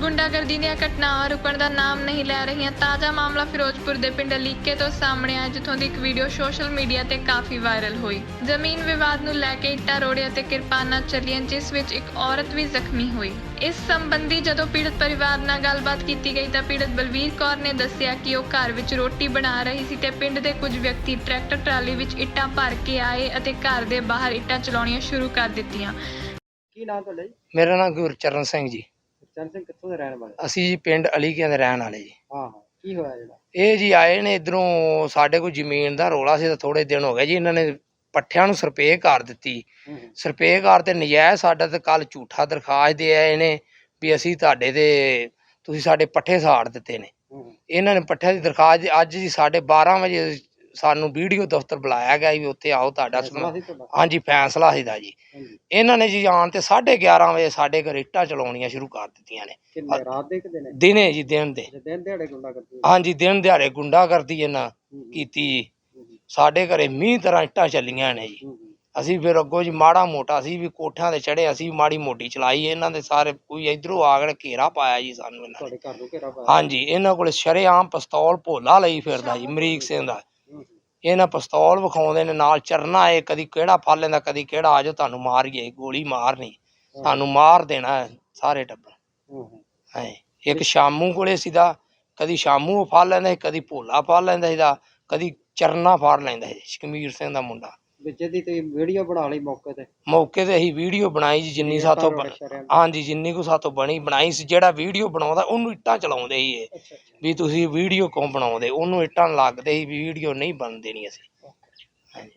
ਗੁੰਡਾਗਰਦੀ ਦੀਆਂ ਘਟਨਾਵਾਂ ਰੁਕਣ ਦਾ ਨਾਮ ਨਹੀਂ ਲੈ ਰਹੀਆਂ ਤਾਜ਼ਾ ਮਾਮਲਾ ਫਿਰੋਜ਼ਪੁਰ ਦੇ ਪਿੰਡ ਲੀਕੇ ਤੋਂ ਸਾਹਮਣੇ ਆਇਆ ਜਿੱਥੋਂ ਦੀ ਇੱਕ ਵੀਡੀਓ ਸੋਸ਼ਲ ਮੀਡੀਆ ਤੇ ਕਾਫੀ ਵਾਇਰਲ ਹੋਈ। ਜ਼ਮੀਨ ਵਿਵਾਦ ਨੂੰ ਲੈ ਕੇ ਇੱਟਾਂ ਰੋੜਿਆਂ ਤੇ ਕਿਰਪਾਨਾਂ ਚੱਲੀਆਂ ਜਿਸ ਵਿੱਚ ਇੱਕ ਔਰਤ ਵੀ ਜ਼ਖਮੀ ਹੋਈ। ਇਸ ਸੰਬੰਧੀ ਜਦੋਂ ਪੀੜਤ ਪਰਿਵਾਰ ਨਾਲ ਗੱਲਬਾਤ ਕੀਤੀ ਗਈ ਤਾਂ ਪੀੜਤ ਬਲਵੀਰ ਕੌਰ ਨੇ ਦੱਸਿਆ ਕਿ ਉਹ ਘਰ ਵਿੱਚ ਰੋਟੀ ਬਣਾ ਰਹੀ ਸੀ ਤੇ ਪਿੰਡ ਦੇ ਕੁਝ ਵਿਅਕਤੀ ਟਰੈਕਟਰ ਟਰਾਲੀ ਵਿੱਚ ਇੱਟਾਂ ਭਰ ਕੇ ਆਏ ਅਤੇ ਘਰ ਦੇ ਬਾਹਰ ਇੱਟਾਂ ਚਲਾਉਣੀਆਂ ਸ਼ੁਰੂ ਕਰ ਦਿੱਤੀਆਂ। ਕੀ ਨਾਮ ਤੁਹਾਡਾ ਜੀ? ਮੇਰਾ ਨਾਮ ਗੁਰਚਰਨ ਸਿੰਘ ਜੀ। ਸਿੰਘ ਕਿੱਥੋਂ ਦੇ ਰਹਿਣ ਵਾਲੇ? ਅਸੀਂ ਜੀ ਪਿੰਡ ਅਲੀਕਿਆਂ ਦੇ ਰਹਿਣ ਵਾਲੇ ਜੀ। ਹਾਂ ਹਾਂ। ਕੀ ਹੋਇਆ ਜਿਹੜਾ? ਇਹ ਜੀ ਆਏ ਨੇ ਇਧਰੋਂ ਸਾਡੇ ਕੋਲ ਜ਼ਮੀਨ ਦਾ ਰੋਲਾ ਸੀ ਤਾਂ ਥੋੜੇ ਦਿਨ ਹੋ ਗਏ ਜੀ ਇਹਨਾਂ ਨੇ ਪੱਠਿਆਂ ਨੂੰ ਸਰਪੇ ਕਰ ਦਿੱਤੀ। ਸਰਪੇ ਕਰ ਤੇ ਨਜਾਇਜ਼ ਸਾਡਾ ਤੇ ਕੱਲ ਝੂਠਾ ਦਰਖਾਸਤ ਦੇ ਆਏ ਨੇ ਵੀ ਅਸੀਂ ਤੁਹਾਡੇ ਤੇ ਤੁਸੀਂ ਸਾਡੇ ਪੱਠੇ ਸਾੜ ਦਿੱਤੇ ਨੇ। ਇਹਨਾਂ ਨੇ ਪੱਠਿਆਂ ਦੀ ਦਰਖਾਸਤ ਅੱਜ ਜੀ ਸਾਡੇ 12 ਵਜੇ ਸਾਨੂੰ ਵੀਡੀਓ ਦਫ਼ਤਰ ਬੁਲਾਇਆ ਗਿਆ ਵੀ ਉੱਥੇ ਆਓ ਤੁਹਾਡਾ ਹਾਂਜੀ ਫੈਸਲਾ ਸੀ ਦਾ ਜੀ। ਹਾਂਜੀ। ਇਹਨਾਂ ਨੇ ਜੀ ਆਉਣ ਤੇ 11:30 ਵਜੇ ਸਾਡੇ ਘਰ ਇੱਟਾਂ ਚਲਾਉਣੀਆਂ ਸ਼ੁਰੂ ਕਰ ਦਿੱਤੀਆਂ ਨੇ। ਰਾਤ ਦੇ ਦਿਨੇ ਜੀ ਦਿਨ ਦੇ। ਜੇ ਦਿਨ ਦਿਹਾੜੇ ਗੁੰਡਾ ਕਰਦੇ ਹਾਂਜੀ ਦਿਨ ਦਿਹਾੜੇ ਗੁੰਡਾਗਰਦੀ ਇਹਨਾਂ ਕੀਤੀ ਜੀ। ਸਾਡੇ ਘਰੇ ਮੀਂਹ ਤਰ੍ਹਾਂ ਇੱਟਾਂ ਚੱਲੀਆਂ ਨੇ ਜੀ। ਅਸੀਂ ਫਿਰ ਅੱਗੋਂ ਜੀ ਮਾੜਾ ਮੋਟਾ ਅਸੀਂ ਵੀ ਕੋਠਿਆਂ ਤੇ ਚੜੇ ਅਸੀਂ ਮਾੜੀ ਮੋਟੀ ਚਲਾਈ। ਇਹਨਾਂ ਦੇ ਸਾਰੇ ਕੋਈ ਇਧਰੋਂ ਆ ਕੇ ਘੇਰਾ ਪਾਇਆ ਜੀ ਸਾਨੂੰ ਇਹਨਾਂ ਨੇ। ਹਾਂਜੀ ਇਹਨਾਂ ਕੋਲ ਸ਼ਰੇਆਮ ਪਿਸਤੌਲ ਭੋਲਾ ਲਈ ਫਿਰਦਾ ਜੀ ਅਮਰੀਕ ਸਿੰਘ ਦਾ। ਇਹਨਾਂ ਪਿਸਤੌਲ ਵਿਖਾਉਂਦੇ ਨੇ ਨਾਲ ਚਰਨਾ ਏ ਕਦੀ ਕਿਹੜਾ ਫੜ ਲੈਂਦਾ ਕਦੀ ਕਿਹੜਾ ਆਜੋ ਤੁਹਾਨੂੰ ਮਾਰੀਏ ਗੋਲੀ ਮਾਰਨੀ ਤੁਹਾਨੂੰ ਮਾਰ ਦੇਣਾ ਹੈ ਸਾਰੇ ਟੱਬਰ। ਹੂੰ ਇੱਕ ਸ਼ਾਮੂ ਕੋਲੇ ਸੀਦਾ ਕਦੀ ਸ਼ਾਮੂ ਫੜ ਲੈਂਦਾ ਸੀ ਕਦੀ ਭੋਲਾ ਫੜ ਲੈਂਦਾ ਸੀਦਾ ਕਦੀ ਚਰਨਾ ਫੜ ਲੈਂਦਾ ਸੀ ਸ਼ਕਮੀਰ ਸਿੰਘ ਦਾ ਮੁੰਡਾ। ਵਿੱਚ ਦੀ ਤੁਸੀਂ ਵੀਡੀਓ ਬਣਾ ਲਈ ਮੌਕੇ ਤੇ? ਮੌਕੇ ਤੇ ਅਸੀਂ ਵੀਡੀਓ ਬਣਾਈ ਜੀ ਜਿੰਨੀ ਸਾਥੋਂ ਬਣ-। ਹਾਂਜੀ ਜਿੰਨੀ ਕੋ ਸਾਥੋਂ ਬਣੀ ਬਣਾਈ ਸੀ। ਜਿਹੜਾ ਵੀਡੀਓ ਬਣਾਉਂਦਾ ਉਹਨੂੰ ਇੱਟਾਂ ਚਲਾਉਂਦੇ ਸੀ ਇਹ। ਅੱਛਾ ਵੀ ਤੁਸੀਂ ਵੀਡੀਓ ਕਿਉਂ ਬਣਾਉਂਦੇ? ਉਹਨੂੰ ਇੱਟਾਂ ਲੱਗਦੇ ਸੀ ਵੀ ਵੀਡੀਓ ਨਹੀਂ ਬਣ ਦੇਣੀ ਅਸੀਂ।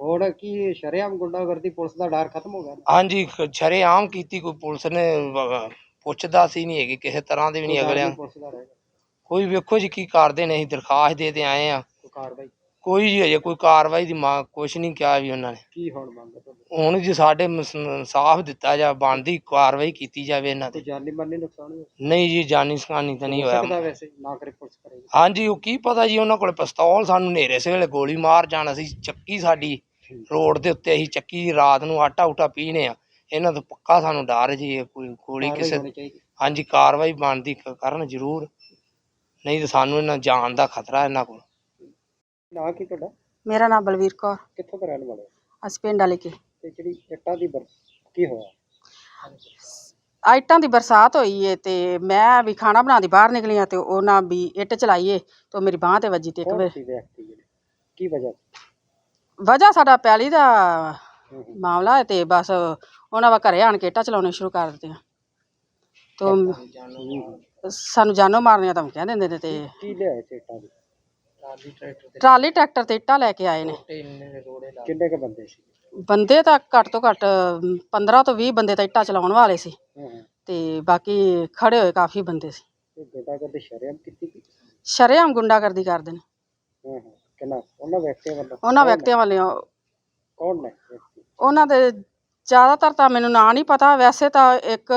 ਹੋਰ ਕੀ ਸ਼ਰੇਆਮ ਗੁੰਡਾਗਰਦੀ ਪੁਲਿਸ ਦਾ ਡਰ ਖਤਮ ਹੋ ਗਿਆ? ਹਾਂਜੀ ਸ਼ਰੇਆਮ ਕੀਤੀ ਕੋਈ ਪੁਲਿਸ ਨੇ ਵ- ਪੁੱਛਦਾ ਸੀ ਨਹੀਂ ਹੈਗੀ ਕਿਸੇ ਤਰ੍ਹਾਂ ਦੇ ਵੀ ਨਹੀਂ ਕੋਈ ਡਰ ਅਗਲਿਆਂ ਪੁਲਿਸ ਦਾ ਕੋਈ ਵੇਖੋ ਜੀ ਕੀ ਕਰਦੇ ਨੇ ਅਸੀਂ ਦਰਖਾਸਤ ਦੇ ਤੇ ਆਏ ਆ ਕੋਈ ਕਾਰਵਾਈ? ਕੋਈ ਜੀ ਅਜੇ ਕੋਈ ਕਾਰਵਾਈ ਦੀ ਮਾਂ ਕੁਛ ਨਹੀਂ ਕਿਹਾ ਵੀ ਉਹਨਾਂ ਨੇ। ਕੀ ਹੁਣ ਮੰਗ ਤੁਹਾਡੀ? ਹੁਣ ਜੀ ਸਾਡੇ ਇਨਸਾਫ ਦਿੱਤਾ ਜਾ ਬਣਦੀ ਕਾਰਵਾਈ ਕੀਤੀ ਜਾਵੇ ਇਹਨਾਂ ਕੋਈ ਤੇ ਜਾਨੀ ਮਾਨੀ ਨੁਕਸਾਨ ਹੋ ਨਹੀਂ ਜੀ ਜਾਨੀ ਸਕਾਨੀ ਤਾਂ ਨਹੀਂ ਸਕਦਾ ਹੋਇਆ। ਵੈਸੇ ਨਾ ਕਰੇ ਪੁਲਿਸ ਕਰੇਗੀ ਹਾਂਜੀ ਉਹ ਕੀ ਪਤਾ ਜੀ ਉਹਨਾਂ ਕੋਲ ਪਿਸਤੌਲ ਸਾਨੂੰ ਨੇਰੇ ਸੇ ਵੇਲੇ ਗੋਲੀ ਮਾਰ ਜਾਣ ਅਸੀਂ ਚੱਕੀ ਸਾਡੀ ਰੋਡ ਦੇ ਉੱਤੇ ਅਸੀਂ ਚੱਕੀ ਰਾਤ ਨੂੰ ਆਟਾ ਉਟਾ ਪੀਨੇ ਆ। ਇਹਨਾਂ ਤੋਂ ਪੱਕਾ ਸਾਨੂੰ ਡਰ ਜੀ ਇਹ ਕੋਈ ਗੋਲੀ ਕਾਰਵਾਈ ਕਿਸੇ ਹੋਣੀ ਚਾਹੀਦੀ। ਹਾਂਜੀ ਕਾਰਵਾਈ ਬਣਦੀ ਕ- ਕਰਨ ਜ਼ਰੂਰ। ਨਹੀਂ ਤਾਂ ਸਾਨੂੰ ਇਹਨਾਂ ਜਾਨ ਦਾ ਖਤਰਾ ਇਹਨਾਂ ਕੋਲ। ਨਾ ਕੀ ਤੁਹਾਡਾ? ਮੇਰਾ ਨਾਮ ਬਲਵੀਰ ਕੌਰ। ਕਿੱਥੋਂ ਦੇ ਰਹਿਣ ਵਾਲੇ ਹੋ? ਅਸੀਂ ਪਿੰਡ ਵਾਲੇ ਕੇ। ਤੇ ਜਿਹੜੀ ਇੱਟਾਂ ਦੀ ਬਰ ਕੀ ਹੋਇਆ? ਆ ਇੱਟਾਂ ਦੀ ਬਰਸਾਤ ਹੋਈ ਏ ਤੇ ਮੈਂ ਵੀ ਖਾਣਾ ਬਣਾਉਂਦੀ ਬਾਹਰ ਨਿਕਲੀ ਆ ਤੇ ਉਹਨਾਂ ਵੀ ਇੱਟ ਚਲਾਈਏ ਤੇ ਉਹ ਮੇਰੀ ਬਾਹ ਤੇ ਵੱਜੀ ਤੇ ਇੱਕ ਕੌਣ ਵੇ ਸੀ ਵਿਅਕਤੀ ਜਿਹੜੇ? ਕੀ ਵਜ੍ਹਾ ਵਜ੍ਹਾ ਸਾਡਾ ਪੈਲੀ ਦਾ। ਮਾਮਲਾ ਹੈ ਤੇ ਬਸ ਉਹਨਾਂ ਵਾ ਘਰੇ ਆਣ ਕੇ ਇੱਟਾਂ ਚਲਾਉਣੇ ਸ਼ੁਰੂ ਕਰ ਦਿੱਤੀਆਂ ਤੇ ਸਾਨੂੰ ਜਾਨੋਂ ਮਾਰਨੀਆਂ ਧਮਕੀਆਂ ਦਿੰਦੇ ਨੇ ਤੇ ਕੀ ਲਿਆਏ ਸੀ ਇੱਟਾਂ ਦੀ? ਟਰਾਲੀ ਟਰੈਕਟਰ ਤੇ ਇੱਟਾਂ ਲੈ ਕੇ ਆਏ ਨੇ। ਕਿੰਨੇ ਕ ਬੰਦੇ ਸੀ? ਬੰਦੇ ਤਾਂ ਘੱਟ ਤੋਂ ਘੱਟ 15 ਤੋਂ 20 ਬੰਦੇ ਤਾਂ ਇੱਟਾਂ ਚਲਾਉਣ ਵਾਲੇ ਸੀ। ਹੂੰ। ਹੂੰ ਤੇ ਬਾਕੀ ਖੜੇ ਹੋਏ ਕਾਫੀ ਬੰਦੇ ਸੀ। ਇਹ ਕਰਦੇ ਸ਼ਰਮ ਕੀਤੀ ਕੀ ਸ਼ਰੇਆਮ ਗੁੰਡਾਗਰਦੀ ਕਰਦੇ ਨੇ। ਹੂੰ ਹੂੰ। ਕਿੰਨਾ? ਉਹਨਾਂ ਵਿਅਕਤੀਆਂ ਵੱਲੋਂ? ਉਹਨਾਂ ਕੌਣ ਨੇ? ਵਿਅਕਤੀਆਂ ਵੱਲੋਂ। ਕੌਣ ਨੇ ਵਿਅਕਤੀ? ਉਹਨਾਂ ਦੇ ਜ਼ਿਆਦਾਤਰ ਤਾਂ ਮੈਨੂੰ ਨਾਂ ਨਹੀਂ ਪਤਾ। ਵੈਸੇ ਤਾਂ ਇੱਕ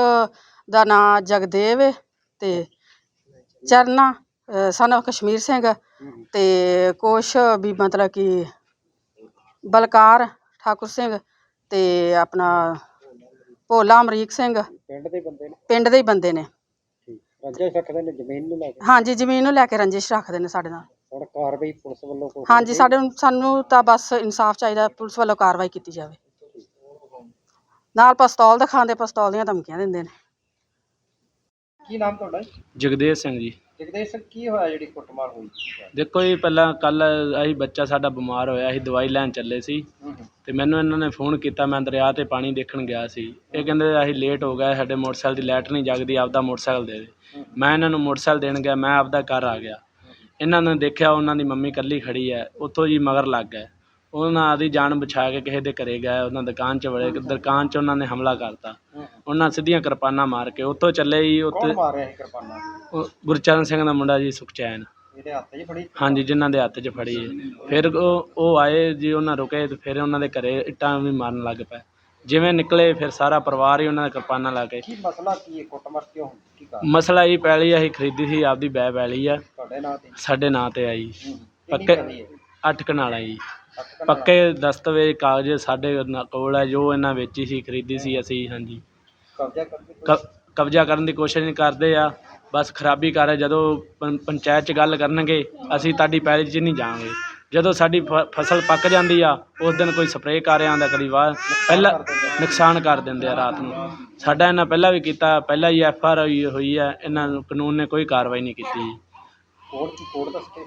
ਦਾ ਨਾਂ ਜਗਦੇਵ ਹੈ ਤੇ ਚਰਨਾ। ਸਨ ਕਸ਼ਮੀਰ ਸਿੰਘ। ਤੇ ਕੁਛ ਵੀ ਮਤਲਬ ਕਿ ਬਲਕਾਰ ਠਾਕੁਰ ਸਿੰਘ ਤੇ ਆਪਣਾ ਭੋਲਾ ਅਮਰੀਕ ਸਿੰਘ ਪਿੰਡ ਦੇ ਬੰਦੇ ਨੇ? ਪਿੰਡ ਦੇ ਹੀ ਬੰਦੇ ਨੇ। ਠੀਕ। ਰੰਜਾ ਰੱਖਦੇ ਨੇ ਜ਼ਮੀਨ ਨੂੰ ਲੈ ਕੇ? ਹਾਂਜੀ ਜ਼ਮੀਨ ਨੂੰ ਲੈ ਕੇ ਰੰਜਿਸ਼ ਰੱਖਦੇ ਨੇ ਸਾਡੇ ਨਾਲ। ਹੁਣ ਕਾਰਵਾਈ ਪੁਲਿਸ ਵੱਲੋਂ ਕੋਈ ਹਾਂਜੀ ਸਾਡੇ ਨੂੰ ਸਾਨੂੰ ਤਾਂ ਬਸ ਇਨਸਾਫ ਚਾਹੀਦਾ ਪੁਲਿਸ ਵੱਲੋਂ ਕਾਰਵਾਈ ਕੀਤੀ ਜਾਵੇ। ਨਾਲ ਪਿਸਤੌਲ ਦਿਖਾਉਂਦੇ ਪਿਸਤੌਲ ਦੀਆਂ ਧਮਕੀਆਂ ਦਿੰਦੇ ਨੇ। ਕੀ ਨਾਮ ਤੁਹਾਡਾ ਜਗਦੇਵ ਸਿੰਘ ਜੀ। ਜਗਦੇਸ਼ ਸਿੰਘ ਕੀ ਹੋਇਆ ਜਿਹੜੀ ਕੁੱਟਮਾਰ ਹੋਈ ਦੇਖੋ ਜੀ ਪਹਿਲਾਂ ਕੱਲ ਅਸੀਂ ਬੱਚਾ ਸਾਡਾ ਬਿਮਾਰ ਹੋਇਆ ਸੀ ਦਵਾਈ ਲੈਣ ਚੱਲੇ ਸੀ। ਤੇ ਮੈਨੂੰ ਇਹਨਾਂ ਨੇ ਫੋਨ ਕੀਤਾ ਮੈਂ ਦਰਿਆ ਤੇ ਪਾਣੀ ਦੇਖਣ ਗਿਆ ਸੀ। ਇਹ ਕਹਿੰਦੇ ਅਸੀਂ ਲੇਟ ਹੋ ਗਏ ਸਾਡੇ ਮੋਟਰਸਾਈਕਲ ਦੀ ਲਾਈਟ ਨਹੀਂ ਜਗਦੀ ਆਪਦਾ ਮੋਟਰਸਾਈਕਲ ਦੇ ਦੇ। ਮੈਂ ਇਹਨਾਂ ਨੂੰ ਮੋਟਰਸਾਈਕਲ ਦੇਣ ਗਿਆ ਮੈਂ ਆਪਦਾ ਘਰ ਆ ਗਿਆ। ਇਹਨਾਂ ਨੇ ਦੇਖਿਆ ਉਹਨਾਂ ਦੀ ਮੰਮੀ ਇਕੱਲੀ ਖੜੀ ਹੈ ਉੱਥੋਂ ਜੀ ਮਗਰ ਲੱਗ ਗਏ। ਉਹਨਾਂ ਆਦੀ ਜਾਨ ਬਚਾ ਕੇ ਕਿਸੇ ਦੇ ਘਰੇ ਗਏ ਉਹਨਾਂ ਦੁਕਾਨ 'ਚ ਵੜੇ ਦੁਕਾਨ 'ਚ ਉਹਨਾਂ ਨੇ ਹਮਲਾ ਕਰਤਾ। ਉਹਨਾਂ ਸਿੱਧੀਆਂ ਕਿਰਪਾਨਾਂ ਮਾਰ ਕੇ ਉੱਥੋਂ ਚੱਲੇ ਜੀ ਉੱਥੇ ਮਾਰ ਰਿਹਾ ਸੀ ਕਿਰਪਾਨਾਂ? ਉਹ ਗੁਰਚਰਨ ਸਿੰਘ ਦਾ ਮੁੰਡਾ ਜੀ ਸੁਖਚੈਨ। ਇਹਦੇ ਹੱਥ 'ਚ ਫੜੀ? ਹਾਂਜੀ ਜਿਨ੍ਹਾਂ ਦੇ ਹੱਥ 'ਚ ਫੜੀ ਹੈ। ਫਿਰ ਉਹ ਉਹ ਆਏ ਜੀ ਉਹਨਾਂ ਰੁਕੇ ਤੇ ਫਿਰ ਉਹਨਾਂ ਦੇ ਘਰੇ ਇੱਟਾਂ ਵੀ ਮਾਰਨ ਲੱਗ ਪਏ। ਜਿਵੇਂ ਨਿਕਲੇ ਫਿਰ ਸਾਰਾ ਪਰਿਵਾਰ ਹੀ ਉਹਨਾਂ ਦੇ ਕਿਰਪਾਨਾਂ ਲਾ ਕੇ। ਕੀ ਮਸਲਾ ਕੀ ਹੈ? ਕੁੱਟਮਾਰ ਕਿਉਂ ਹੁੰਦੀ ਕੀ ਕਰ ਮਸਲਾ ਇਹ ਪੈਲੀ ਅਸੀਂ ਖਰੀਦੀ ਸੀ ਆਪਦੀ ਬੈ ਪੈਲੀ ਆ। ਤੁਹਾਡੇ ਨਾਂ ਤੇ? ਸਾਡੇ ਨਾਂ ਤੇ ਆਈ। ਪੱਕੇ ਪੈਲੀ ਅੱਠ ਕਨਾਲਾ ਜੀ ਹੈ? ਅੱਠ ਕਨਾਲ ਪੱਕੇ ਦਸਤਾਵੇਜ਼ ਕਾਗਜ਼ ਸਾਡੇ ਨਾ- ਕੋਲ ਹੈ ਜੋ ਇਹਨਾਂ ਵੇਚੀ ਸੀ ਖਰੀਦੀ ਸੀ ਅਸੀਂ ਹਾਂਜੀ। ਕਬਜ਼ਾ ਕਰਦੇ? ਕ- ਕਬਜ਼ਾ ਕਰਨ ਦੀ ਕੋਸ਼ਿਸ਼ ਨਹੀਂ ਕਰਦੇ ਆ ਬਸ ਖਰਾਬੀ ਕਰ ਰਹੇ। ਜਦੋਂ ਪੰ- ਪੰਚਾਇਤ 'ਚ ਗੱਲ ਕਰਨਗੇ ਅਸੀਂ ਤੁਹਾਡੀ ਪੈਲੀ 'ਚ ਨਹੀਂ ਜਾਵਾਂਗੇ। ਜਦੋਂ ਸਾਡੀ ਫ- ਫਸਲ ਪੱਕ ਜਾਂਦੀ ਆ ਉਸ ਦਿਨ ਕੋਈ ਸਪਰੇਅ ਕਰ ਆਉਂਦਾ ਕਦੀ ਵਾਹ ਪਹਿਲਾਂ ਨੁਕਸਾਨ ਕਰ ਦਿੰਦੇ ਆ ਰਾਤ ਨੂੰ। ਸਾਡਾ ਇਹਨਾਂ ਪਹਿਲਾਂ ਵੀ ਕੀਤਾ ਪਹਿਲਾਂ ਹੀ ਐਫ ਆਰ ਆਈ ਹੋਈ ਹੈ ਇਹਨਾਂ ਨੂੰ ਕਾਨੂੰਨ ਨੇ ਕੋਈ ਕਾਰਵਾਈ ਨਹੀਂ ਕੀਤੀ। ਕੋਰਟ ਕੋਰਟ ਦਾ ਸਟੇ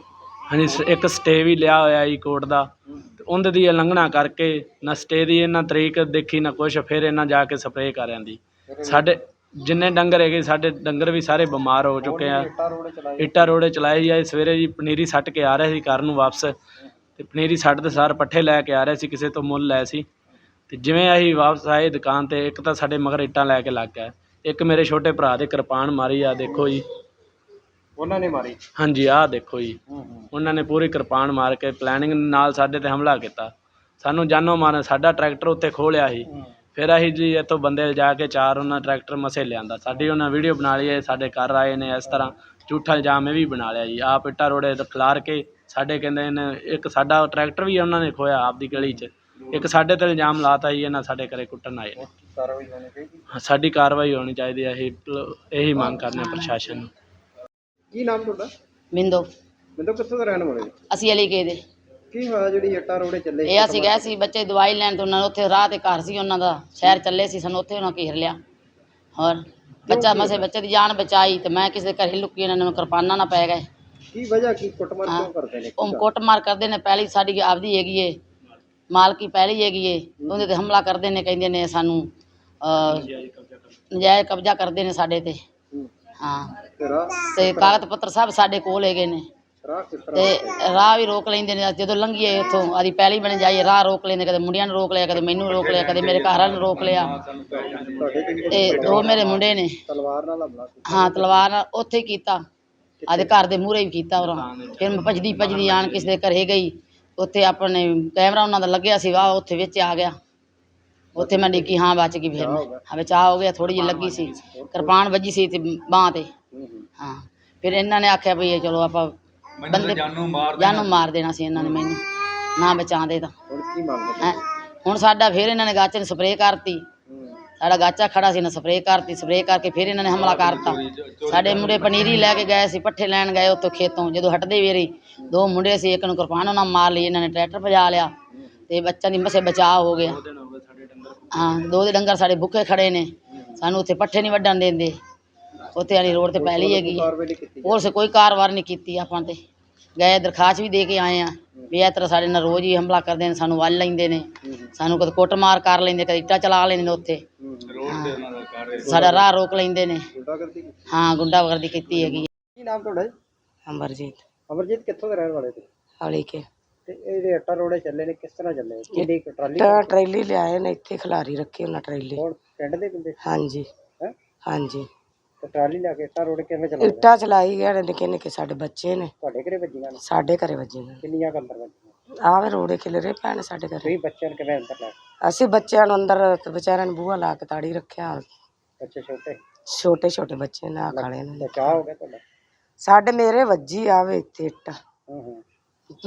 ਹਾਂਜੀ, ਸ- ਇੱਕ ਸਟੇ ਵੀ ਲਿਆ ਹੋਇਆ ਜੀ ਕੋਰਟ ਦਾ। ਤੇ ਉਹਦੇ ਦੀ ਉਲੰਘਣਾ ਕਰਕੇ ਨਾ ਸਟੇ ਦੀ ਇਹਨਾਂ ਤਰੀਕ ਦੇਖੀ, ਨਾ ਕੁਛ, ਫਿਰ ਇਹਨਾਂ ਜਾ ਕੇ ਸਪਰੇਅ ਕਰਿਆਂ ਦੀ ਸਾਡੇ ਜਿੰਨੇ ਡੰਗਰ ਹੈਗੇ, ਸਾਡੇ ਡੰਗਰ ਵੀ ਸਾਰੇ ਬਿਮਾਰ ਹੋ ਚੁੱਕੇ ਆ। ਇੱਟਾਂ ਰੋਡ ਚਲਾਏ ਇੱਟਾਂ ਰੋੜੇ ਚਲਾਏ ਜੀ, ਅੱਜ ਸਵੇਰੇ ਜੀ ਪਨੀਰੀ ਸੱਟ ਕੇ ਆ ਰਹੇ ਸੀ ਘਰ ਨੂੰ ਵਾਪਸ। ਤੇ ਪਨੀਰੀ ਸੱਟ ਦੇ ਸਾਰ ਪੱਠੇ ਲੈ ਕੇ ਆ ਰਹੇ ਸੀ, ਕਿਸੇ ਤੋਂ ਮੁੱਲ ਲਏ ਸੀ। ਤੇ ਜਿਵੇਂ ਅਸੀਂ ਵਾਪਸ ਆਏ ਦੁਕਾਨ ਤੇ, ਇੱਕ ਤਾਂ ਸਾਡੇ ਮਗਰ ਇੱਟਾਂ ਲੈ ਕੇ ਲੱਗ ਗਿਆ ਇੱਕ ਮੇਰੇ ਛੋਟੇ ਭਰਾ ਦੇ ਕਿਰਪਾਨ ਮਾਰੀ ਆ, ਦੇਖੋ ਜੀ। ਉਹਨਾਂ ਨੇ ਮਾਰੀ? ਹਾਂਜੀ ਆਹ ਦੇਖੋ ਜੀ। ਹੂੰ ਹੂੰ। ਉਹਨਾਂ ਨੇ ਪੂਰੀ ਕਿਰਪਾਨ ਮਾਰ ਕੇ ਪਲੈਨਿੰਗ ਨਾਲ ਸਾਡੇ ਤੇ ਹਮਲਾ ਕੀਤਾ। ਸਾਨੂੰ ਜਾਨੋਂ ਮਾਰਨ ਸਾਡਾ ਟਰੈਕਟਰ ਉੱਤੇ ਖੋਲਿਆ ਸੀ। ਫਿਰ ਅਸੀਂ ਜੀ ਇੱਥੋਂ ਬੰਦੇ ਲਿਜਾ ਕੇ ਚਾਰ ਉਹਨਾਂ ਟਰੈਕਟਰ ਮਸੇ ਲਿਆਂਦਾ। ਸਾਡੀ ਉਹਨਾਂ ਵੀਡੀਓ ਬਣਾ ਲਈ ਹੈ ਸਾਡੇ ਘਰ ਆਏ ਨੇ ਇਸ ਤਰ੍ਹਾਂ। ਝੂਠਾ ਇਲਜ਼ਾਮ ਇਹ ਵੀ ਬਣਾ ਲਿਆ ਜੀ। ਆਪ ਇੱਟਾਂ ਰੋੜੇ ਖਿਲਾਰ ਕੇ ਸਾਡੇ ਕਹਿੰਦੇ ਨੇ ਇੱਕ ਸਾਡਾ ਟਰੈਕਟਰ ਵੀ ਉਹਨਾਂ ਨੇ ਖੋਇਆ ਆਪਦੀ ਗਲੀ 'ਚ। ਇੱਕ ਸਾਡੇ ਤੇ ਇਲਜ਼ਾਮ ਲਾਤਾ ਜੀ ਇਹਨਾਂ ਸਾਡੇ ਘਰੇ ਕੁੱਟਣ ਆਏ ਨੇ। ਸਾਡੀ ਕਾਰਵਾਈ ਹੋਣੀ ਚਾਹੀਦੀ ਹੈ ਇਹ ਇਹੀ ਮੰਗ ਕਰਨੇ ਪ੍ਰਸ਼ਾਸਨ ਨੂੰ। ਕੀ ਨਾਮ ਤੁਹਾਡਾ? ਬਿੰਦੋ ਮੈਨੂੰ ਕਿੱਥੋਂ ਦਾ ਰਹਿਣ ਵਾਲੇ ਹੋ? ਅਸੀਂ ਅਲੀ ਕੇ ਦੇ। ਕੀ ਹੋਇਆ ਜਿਹੜੀ ਇੱਟਾਂ ਰੋੜੇ ਚੱਲੇ ਇਹ ਅਸੀਂ ਗਏ ਸੀ ਬੱਚੇ ਦਵਾਈ ਲੈਣ ਤੇ ਉਹਨਾਂ ਨੂੰ ਉੱਥੇ ਰਾਹ ਤੇ ਘਰ ਸੀ ਉਹਨਾਂ ਦਾ ਸ਼ਹਿਰ ਚੱਲੇ ਸੀ ਸਾਨੂੰ ਉੱਥੇ ਉਹਨਾਂ ਘੇਰ ਲਿਆ। ਹੋਰ ਬੱਚਾ ਮਸੇ ਬੱਚੇ ਦੀ ਜਾਨ ਬਚਾਈ ਤੇ ਮੈਂ ਕਿਸੇ ਦੇ ਘਰੇ ਲੁੱਕੀ ਇਹਨਾਂ ਨੂੰ ਕਿਰਪਾਨਾਂ ਨਾ ਪੈ ਗਏ। ਕੀ ਵਜ੍ਹਾ ਕੀ ਕੁੱਟਮਾਰ। ਕਿਉਂ ਕਰਦੇ ਨੇ ਉਹ ਕੁੱਟਮਾਰ ਕਰਦੇ ਨੇ ਪਹਿਲੀ ਸਾਡੀ ਆਪਦੀ ਹੈਗੀ ਏ ਮਾਲਕੀ ਪਹਿਲੀ ਹੈਗੀ ਏ ਉਹਦੇ ਤੇ ਹਮਲਾ ਕਰਦੇ ਨੇ ਕਹਿੰਦੇ ਨੇ ਸਾਨੂੰ ਅਹ, ਨਜਾਇਜ਼ ਕਬਜ਼ਾ ਕਰਦੇ ਨੇ ਸਾਡੇ ਤੇ। ਹੂੰ। ਹਾਂ। ਤੇ ਕਾਗਜ਼ ਪੱਤਰ ਸਭ ਸਾਡੇ ਕੋਲ ਹੈਗੇ ਨੇ। ਤੇ ਰਾਹ ਵੀ ਰੋਕ ਲੈਂਦੇ ਨੇ। ਜਦੋਂ ਲੰਘੀਏ ਉੱਥੋਂ ਆਦੀ ਪਹਿਲੀ ਬਣ ਜਾਈਏ ਰਾਹ ਰੋਕ ਲੈਂਦੇ ਕਦੇ ਮੁੰਡਿਆਂ ਨੂੰ ਰੋਕ ਲਿਆ ਕਦੇ ਮੈਨੂੰ ਰੋਕ ਲਿਆ ਕਦੇ ਮੇਰੇ ਘਰ ਵਾਲੇ ਨੂੰ ਰੋਕ ਲਿਆ। ਤੇ ਦੋ ਮੇਰੇ ਮੁੰਡੇ ਨੇ। ਤਲਵਾਰ ਨਾਲ ਹਮਲਾ ਹਾਂ ਤਲਵਾਰ ਨਾਲ ਉੱਥੇ ਹੀ ਕੀਤਾ। ਆਦੇ ਘਰ ਦੇ ਮੂਹਰੇ ਵੀ ਕੀਤਾ ਉਹਨਾਂ ਫਿਰ ਮੈਂ ਭਜਦੀ ਭਜਦੀ ਆਣ ਕਿਸੇ ਦੇ ਘਰੇ ਗਈ। ਉੱਥੇ ਆਪਣੇ ਕੈਮਰਾ ਉਹਨਾਂ ਦਾ ਲੱਗਿਆ ਸੀ ਵਾਹ ਉੱਥੇ ਵਿੱਚ ਆ ਗਿਆ। ਉੱਥੇ ਮੈਂ ਡਿੱਗੀ ਹਾਂ ਬਚ ਗਈ ਫਿਰ ਮੈਂ। ਹਾਂ ਬਚਾਅ ਹੋ ਗਿਆ ਥੋੜੀ ਜਿਹੀ ਲੱਗੀ ਸੀ। ਕਿਰਪਾਨ ਵੱਜੀ ਸੀ ਤੇ ਬਾਂਹ ਤੇ। ਹੂੰ। ਫਿਰ ਇਹਨਾਂ ਨੇ ਆਖਿਆ ਵੀ ਇਹ ਚਲੋ ਆਪਾਂ ਬੰਦੇ ਜਾਨੋਂ ਮਾਰ ਜਾਨੋਂ ਮਾਰ ਦੇਣਾ ਸੀ ਇਹਨਾਂ ਨੇ ਮੈਨੂੰ। ਨਾ ਬਚਾਉਂਦੇ ਤਾਂ। ਹੁਣ ਕੀ ਮੰਗਦੇ ਹੈਂ? ਹੁਣ ਸਾਡਾ ਫਿਰ ਇਹਨਾਂ ਨੇ ਗਾਚੇ ਨੂੰ ਸਪਰੇਅ ਕਰਤੀ। ਸਾਡਾ ਗਾਚਾ ਖੜਾ ਸੀ ਨਾ ਸਪਰੇਅ ਕਰਤੀ ਸਪਰੇਅ ਕਰਕੇ ਫਿਰ ਇਹਨਾਂ ਨੇ ਹਮਲਾ ਕਰਤਾ। ਸਾਡੇ ਮੁੰਡੇ ਪਨੀਰੀ ਲੈ ਕੇ ਗਏ ਸੀ ਪੱਠੇ ਲੈਣ ਗਏ ਉੱਥੋਂ ਖੇਤੋਂ ਜਦੋਂ ਹਟਦੇ ਵੇਰੇ। ਦੋ ਮੁੰਡੇ ਸੀ ਇੱਕ ਨੂੰ ਕਿਰਪਾਨ ਉਹਨਾਂ ਮਾਰ ਲਈ ਇਹਨਾਂ ਨੇ ਟਰੈਕਟਰ ਭਜਾ ਲਿਆ। ਤੇ ਬੱਚਿਆਂ ਦੀ ਮਸੇ ਬਚਾਅ ਹੋ ਗਿਆ। ਹਾਂ ਦੋ ਦੇ ਡੰਗਰ ਸਾਡੇ ਭੁੱਖੇ ਖੜੇ ਨੇ। ਸਾਨੂੰ ਉੱਥੇ ਪੱਠੇ ਨਹੀਂ ਵੱਢਣ ਦਿੰਦੇ। ਉੱਥੇ ਆਣੀ ਰੋਡ ਤੇ ਪੈਲੀ ਹੈਗੀ ਹੈ। ਕਾਰਵਾਈ ਨਹੀਂ ਕੀਤੀ ਪੁਲਿਸ ਕੋਈ ਕਾਰਵਾਈ ਨਹੀਂ ਕੀਤੀ ਆਪਾਂ ਤੇ। ਗਏ ਦਰਖਾਸਤ ਵੀ ਦੇ ਕੇ ਆਏ ਆ ਵੀ ਇਸ ਤਰ੍ਹਾਂ ਸਾਡੇ ਨਾਲ ਰੋਜ਼ ਹੀ ਹਮਲਾ ਕਰਦੇ ਨੇ ਸਾਨੂੰ ਵੱਲ ਲੈਂਦੇ ਨੇ। ਸਾਨੂੰ ਕਦੇ ਕੁੱਟਮਾਰ ਕਰ ਲੈਂਦੇ ਕਦੇ ਇੱਟਾਂ ਚਲਾ ਲੈਂਦੇ ਨੇ ਉੱਥੇ। ਸਾਡਾ ਰਾਹ ਰੋਕ ਲੈਂਦੇ ਨੇ। ਗੁੰਡਾਗਰਦੀ ਕੀਤੀ ਹਾਂ ਗੁੰਡਾਗਰਦੀ ਕੀਤੀ ਹੈਗੀ ਕੀ ਨਾਮ ਤੁਹਾਡਾ ਜੀ? ਅਮਰਜੀਤ। ਅਮਰਜੀਤ ਕਿੱਥੋਂ ਦੇ ਰਹਿਣ ਵਾਲੇ ਤੇ ਹਾਲੀ ਕੇ। ਤੇ ਇਹ ਜਿਹੜੇ ਇੱਟਾਂ ਰੋੜੇ ਚੱਲੇ ਨੇ ਕਿਸ ਤਰ੍ਹਾਂ ਚੱਲੇ ਕਿੰਨੀ ਕੁ ਟਰਾਲੀ ਤਾਂ ਟਰੈਲੀ ਲਿਆਏ ਨੇ ਇੱਥੇ ਖਿਲਾਰੀ ਰੱਖੀ ਉਹਨਾਂ ਟਰੈਲੀ। ਹੋਰ ਪਿੰਡ ਦੇ ਬੰਦੇ? ਹਾਂਜੀ। ਹੈ? ਹਾਂਜੀ। ਤੇ ਟਰਾਲੀ ਲਿਆ ਕੇ ਇੱਟਾਂ ਰੋੜੇ ਕਿਵੇਂ ਚਲਾਉਂਦੇ? ਇੱਟਾਂ ਚਲਾਈ ਗਏ ਨੇ ਨਿੱਕੇ ਨਿੱਕੇ ਸਾਡੇ ਬੱਚੇ ਨੇ। ਤੁਹਾਡੇ ਘਰੇ ਵੱਜੀਆਂ ਨੇ? ਸਾਡੇ ਘਰੇ ਵੱਜੇ ਨੇ। ਕਿੰਨੀਆਂ ਕੁ ਅੰਦਰ ਵੱਜੀਆਂ? ਆਵੇ ਰੋੜੇ ਖਿਲਰੇ ਪੈਣ ਸਾਡੇ ਘਰੇ। ਤੁਸੀਂ ਬੱਚਿਆਂ ਨੂੰ ਕਿਵੇਂ ਅੰਦਰ ਲੈ ਅਸੀਂ ਬੱਚਿਆਂ ਨੂੰ ਅੰਦਰ ਤੇ ਵਿਚਾਰਿਆਂ ਨੂੰ ਬੂਹਾ ਲਾ ਕੇ ਤਾੜੀ ਰੱਖਿਆ। ਬੱਚੇ ਛੋਟੇ? ਛੋਟੇ ਛੋਟੇ ਬੱਚੇ ਨਾ ਖਾਲੇ ਨੇ। ਬਚਾਅ ਹੋ ਗਿਆ ਤੁਹਾਡਾ? ਸਾਡੇ ਮੇਰੇ ਵੱਜੀ ਆਵੇ ਇੱਥੇ ਇੱਟ। ਹੂੰ ਹੂੰ।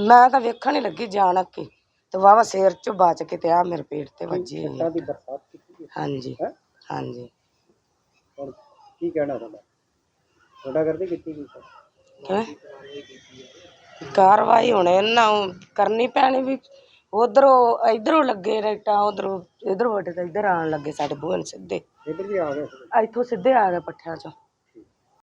ਮੈਂ ਤਾਂ ਵੇਖਣ ਹੀ ਲੱਗੀ ਜਾਣ ਅੱਕੀ ਤੇ ਵਾਵਾ ਸਿਰ ਚ ਬਚ ਕੇ ਤੇ ਆ ਮੇਰੇ ਪੇਟ ਤੇ ਵੱਜੀ ਹੋਈ ਇੱਟਾਂ ਦੀ ਬਰਸਾਤ ਕੀਤੀ ਹਾਂਜੀ ਹੈ? ਹਾਂਜੀ। ਹੁਣ ਕੀ ਕਹਿਣਾ ਤੁਹਾਡਾ? ਗੁੰਡਾਗਰਦੀ ਕੀਤੀ ਗਈ ਸਰ? ਕਿਵੇਂ ਕਾਰਵਾਈ ਹੁਣ ਇਹਨਾਂ ਨੂੰ ਕਰਨੀ ਪੈਣੀ ਵੀ ਉਧਰੋਂ ਇਧਰੋਂ ਲੱਗੇ ਰੇਟਾਂ ਉਧਰੋਂ ਇਧਰੋਂ ਵੱਡੇ ਤੇ ਇਧਰ ਆਣ ਲੱਗੇ ਸਾਡੇ ਬੂਹੇ ਨੂੰ ਸਿੱਧੇ। ਇੱਧਰ ਵੀ ਆ ਗਏ। ਇੱਥੋਂ ਸਿੱਧੇ ਆ ਗਏ ਪੱਠਿਆਂ ਚੋਂ।